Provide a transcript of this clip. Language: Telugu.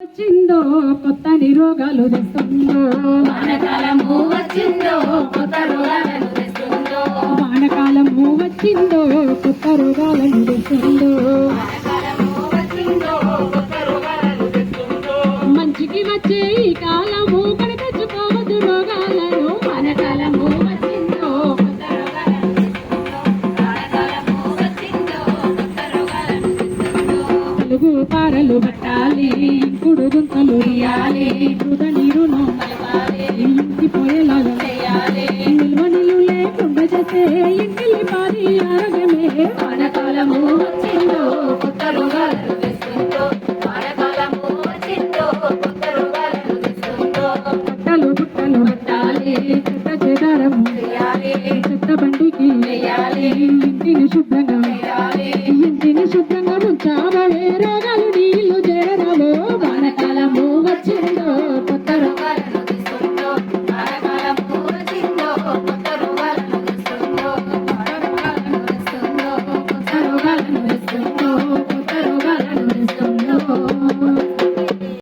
వచ్చిందో కొత్త నిరోగాలు తెస్తుందో? వానకాలము వచ్చిందో కొత్త రోగాలను తెస్తుందో? వానకాలము వచ్చిందో కొత్త రోగాలను తెస్తుందో? మంచికి వచ్చే ఈ కాలము పారలు పట్టాలి ఇంకుడు గుంతలు తీయాలి. నీరును కలపాలి ఇంకిపోయేలాగా చేయాలి. నిల్వ నీళ్ళు లేకుండా చేసే ఇంటిల్లి పారి ఆరోగ్యమే. వానకాలము వచ్చిందో కొత్త రోగాలను తెస్తుందో. వానకాలము వచ్చిందో కొత్త రోగాలను తెస్తుందో. పట్టలు పుట్టలు పట్టాలి చెత్త చెదారము చేయాలి. చెత్త బండికి వేయాలి ఇంటిని శుభ్రంగా Thank you.